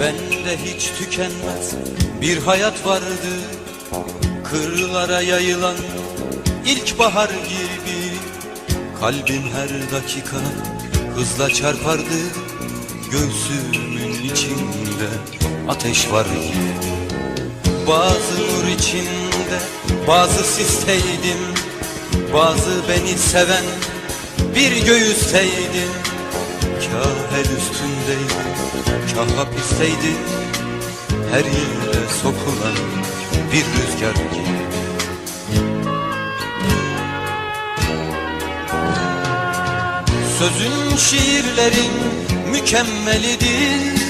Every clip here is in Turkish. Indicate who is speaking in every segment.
Speaker 1: Bende hiç tükenmez bir hayat vardı. Kırlara yayılan ilkbahar gibi Kalbim her dakika hızla çarpardı Göğsümün içinde ateş var gibi. Bazı nur içinde bazı sisteydim Bazı beni seven bir göğüsteydim. Kah el üstündeydim, kah hapisteydim Her yere sokulan bir rüzgar gibi Sözün şiirlerin mükemmelidir.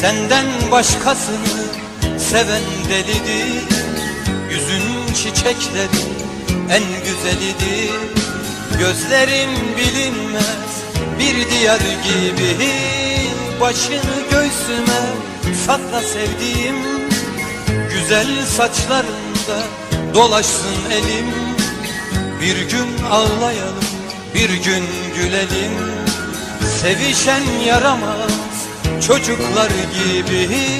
Speaker 1: Senden başkasını seven delidir. Yüzün çiçeklerin en güzelidir. Gözlerin bilinmez bir diyar gibi Başını göğsüme sakla sevdiğim. Güzel saçlarında dolaşsın elim. Bir gün ağlayalım, bir gün gülelim Sevişen yaramaz çocuklar gibi